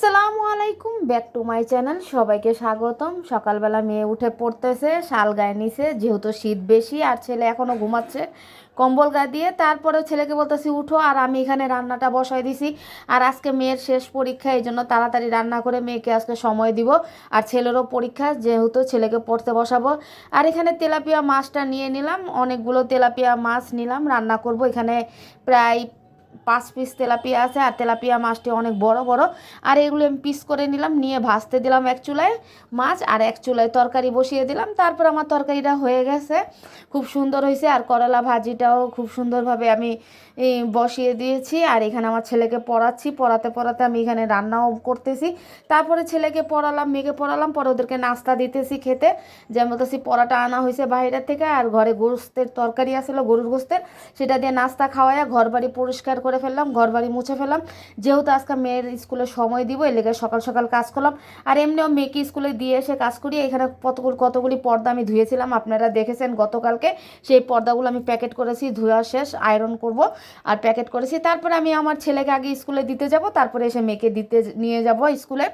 সালামু আলাইকুম, back to my channel, সবাইকে স্বাগতম। সকালবেলা মেয়ে উঠে পড়তেছে, শাল গায়ে নিছে, যেহেতু শীত বেশি আর ছেলে এখনও ঘুমাচ্ছে কম্বল গায়ে দিয়ে। তারপরে ছেলেকে বলতেছি, উঠো, আর আমি এখানে রান্নাটা বসাই দিছি। আর আজকে মেয়ের শেষ পরীক্ষা, এই জন্য তাড়াতাড়ি রান্না করে মেয়েকে আজকে সময় দিব। আর ছেলেরও পরীক্ষা, যেহেতু ছেলেকে পড়তে বসাবো। আর এখানে তেলাপিয়া মাছটা নিয়ে নিলাম, অনেকগুলো তেলাপিয়া মাছ নিলাম, রান্না করব। এখানে প্রায় পাঁচ পিস তেলাপিয়া আছে, আর তেলাপিয়া মাছটি অনেক বড় বড়। আর এগুলো আমি পিস করে নিলাম, নিয়ে ভাজতে দিলাম এক চুলায় মাছ, আর এক চুলায় তরকারি বসিয়ে দিলাম। তারপর আমার তরকারিটা হয়ে গেছে, খুব সুন্দর হয়েছে। আর করলা ভাজিটাও খুব সুন্দরভাবে আমি বসিয়ে দিয়েছি। আর এখানে আমার ছেলেকে পড়াচ্ছি, পড়াতে পড়াতে আমি এখানে রান্নাও করতেছি। তারপরে ছেলেকে পড়ালাম, মেয়েকে পড়ালাম, পরে ওদেরকে নাস্তা দিতেছি খেতে। যেমন বলতেছি পড়াটা আনা হয়েছে বাইরের থেকে, আর ঘরে গোস্তের তরকারি আসলো গরুর গোস্তের। সেটা দিয়ে নাস্তা খাওয়াইয়া ঘর বাড়ি পরিষ্কার করে ফেললাম ঘর বাড়ি মুছে ফেললাম। যেহেতু আজকে মেয়ের স্কুলে সময় দিব এ লেগে সকাল সকাল কাজ করলাম। আর এমনিও মেয়েকে স্কুলে দিয়ে এসে কাজ করি এখানে কতগুলো কতগুলি পর্দা আমি ধুয়েছিলাম। আপনারা দেখেছেন গতকালকে সেই পর্দাগুলো আমি প্যাকেট করেছি, ধোয়া শেষ, আয়রন করব আর প্যাকেট করেছি। তারপরে আমি আমার ছেলেকে আগে স্কুলে দিতে যাব, তারপরে এসে মেয়েকে দিতে নিয়ে যাব স্কুলে।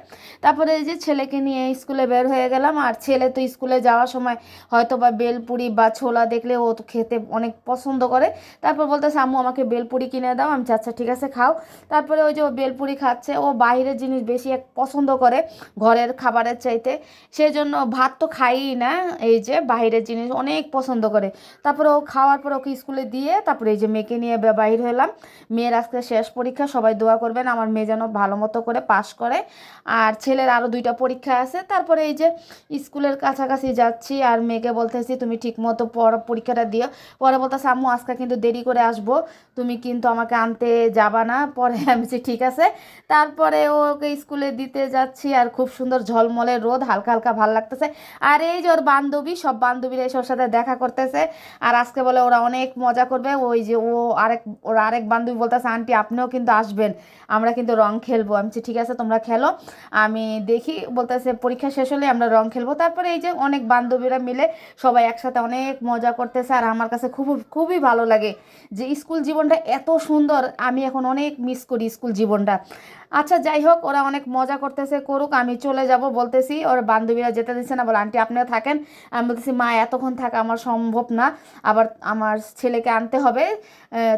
তারপরে এই যে ছেলেকে নিয়ে স্কুলে বের হয়ে গেলাম। আর ছেলে তো স্কুলে যাওয়ার সময় হয়তো বা বেলপুরি বা ছোলা দেখলে ও তো খেতে অনেক পছন্দ করে। তারপর বলতেছে, আম্মু, আমাকে বেলপুরি কিনে দাও আমি আচ্ছা ঠিক আছে, খাও। তারপরে ওই যে ও বেলপুরি খাচ্ছে। ও বাইরের জিনিস বেশি এক পছন্দ করে ঘরের খাবারের চাইতে। সেই জন্য ভাত তো খাইই না, এই যে বাইরের জিনিস অনেক পছন্দ করে। তারপরে ও খাওয়ার পর ওকে স্কুলে দিয়ে তারপরে এই যে মেয়েকে নিয়ে বাইর হলাম। মেয়ের আজকে শেষ পরীক্ষা, সবাই দোয়া করবেন আমার মেয়ে যেন ভালো মতো করে পাশ করে। আর ছেলের আরও দুইটা পরীক্ষা আছে। তারপরে এই যে স্কুলের কাছাকাছি যাচ্ছি আর মেয়েকে বলতেছি, তুমি ঠিক মতো পরীক্ষাটা দিও। পরে বলতেছে, আম্মু, আজকে কিন্তু দেরি করে আসব। তুমি কিন্তু আমাকে আনতে যাবা না, পরে আমি ঠিক আছে। তারপরে ওকে স্কুলে দিতে যাচ্ছি আর খুব সুন্দর ঝলমলে রোদ, হালকা হালকা ভালো লাগতেছে। আর এই যে ওর বান্ধবী, সব বান্ধবীরা এসে ওর সাথে দেখা করতেছে। আর আজকে বলে ওরা অনেক মজা করবে। ওই যে ও আরেক, ওর আরেক বান্ধবী বলতেছে, আন্টি, আপনিও কিন্তু আসবেন। আমরা কিন্তু রং খেলব। আমি ঠিক আছে, তোমরা খেলো। আমি দেখি, বলতেছে, পরীক্ষা শেষ হলে আমরা রং খেলব। তারপরে এই যে অনেক বান্ধবীরা মিলে সবাই একসাথে অনেক মজা করতেছে। আর আমার কাছে খুব খুবই ভালো লাগে যে স্কুল জীবনটা এত সুন্দর আমি এখন অনেক মিস করি স্কুল জীবনটা। আচ্ছা যাই হোক, ওরা অনেক মজা করতেছে, করুক, আমি চলে যাব বলতেছি, ওর বান্ধবীরা যেতে দিচ্ছে না, বলে, আন্টি, আপনিও থাকেন? আমি বলতেছি, মা, এতক্ষণ থাকা, আমার সম্ভব না, আবার আমার ছেলেকে আনতে হবে।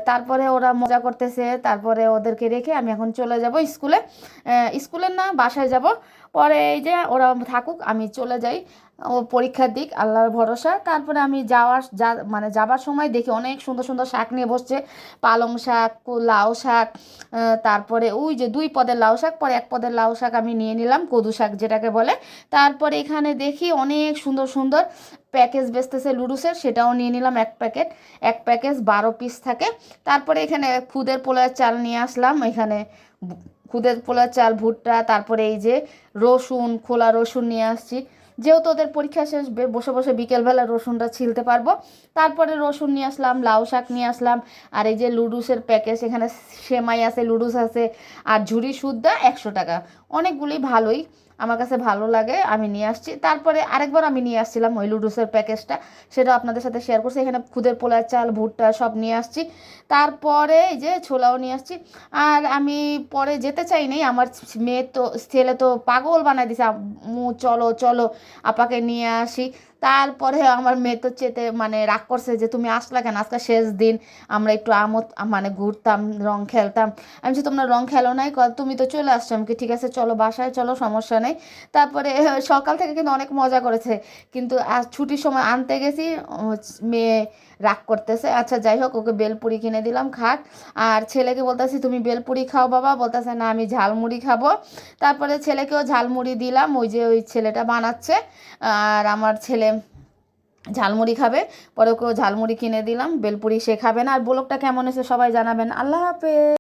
তারপরে ওরা মজা করতেছে, তারপরে ওদেরকে রেখে আমি এখন চলে যাব স্কুলে স্কুলের না, বাসায় যাব। পরে এই যে ওরা থাকুক, আমি চলে যাই। ও পরীক্ষার দিক, আল্লাহর ভরসা। তারপরে আমি যাওয়ার, যা মানে যাবার সময় দেখি অনেক সুন্দর সুন্দর শাক নিয়ে বসছে। পালং শাক লাউ শাক তারপরে ওই যে দুই পদের লাউ শাক, পরে এক পদের লাউ শাক আমি নিয়ে নিলাম, কদু শাক যেটাকে বলে। তারপরে এখানে দেখি অনেক সুন্দর সুন্দর প্যাকেজ বেচতেছে লুডুসের, সেটাও নিয়ে নিলাম এক প্যাকেট। এক প্যাকেজ বারো পিস থাকে। তারপরে এখানে খুদের পোলার চাল নিয়ে আসলাম। এখানে খুদের পোলা চাল ভুট্টা তারপরে এই যে রসুন খোলা রসুন নিয়ে আসছি। যেহেতু ওদের পরীক্ষা শেষ বসে বসে বিকেলবেলা রসুনটা ছিলতে পারব। তারপরে রসুন নিয়ে আসলাম, লাউ শাক নিয়ে আসলাম, আর এই যে লুডুসের প্যাকেজ এখানে সেমাই আছে, লুডুস আছে, আর ঝুড়ি সুদ্ধা একশো টাকা। অনেকগুলি ভালোই, আমার কাছে ভালো লাগে, আমি নিয়ে আসছি। তারপরে আরেকবার আমি নিয়ে আসছিলাম ওই লুডুসের প্যাকেজটা সেটা আপনাদের সাথে শেয়ার করছি। এখানে খুদের পোলার চাল, ভুট্টা সব নিয়ে আসছি। তারপরে এই যে ছোলাও নিয়ে আসছি। আর আমি পরে যেতে চাই নাই, আমার মেয়ে তো, ছেলে তো পাগল বানাই দিছে আম্মু চলো চলো a Paquenia así তারপরে আমার মেয়ে তো চেতে মানে রাগ করছে যে, তুমি আসলা কেন? আজকে শেষ দিন, আমরা একটু আমোদ মানে ঘুরতাম, রং খেলতাম। আমি যে তোমরা রং খেলো নাই? তুমি তো চলে আসছো। আমাকে ঠিক আছে, চলো বাসায়, চলো, সমস্যা নেই। তারপরে সকাল থেকে কিন্তু অনেক মজা করেছে। কিন্তু আজ ছুটির সময় আনতে গেছি মেয়ে রাগ করতেছে আচ্ছা যাই হোক, ওকে বেলপুরি কিনে দিলাম খাক আর ছেলেকে বলতেছি, তুমি বেলপুরি খাও বাবা। বলতেছে, না, আমি ঝালমুড়ি খাব। তারপরে ছেলেকেও ঝালমুড়ি দিলাম, ওই যে ওই ছেলেটা বানাচ্ছে। আর আমার ছেলে ঝালমুড়ি খাবে, পরে ওকেও ঝালমুড়ি কিনে দিলাম, বেলপুরি সে খাবে না। আর ব্লগটা কেমন এসে সবাই জানাবেন। আল্লাহ হাফেজ।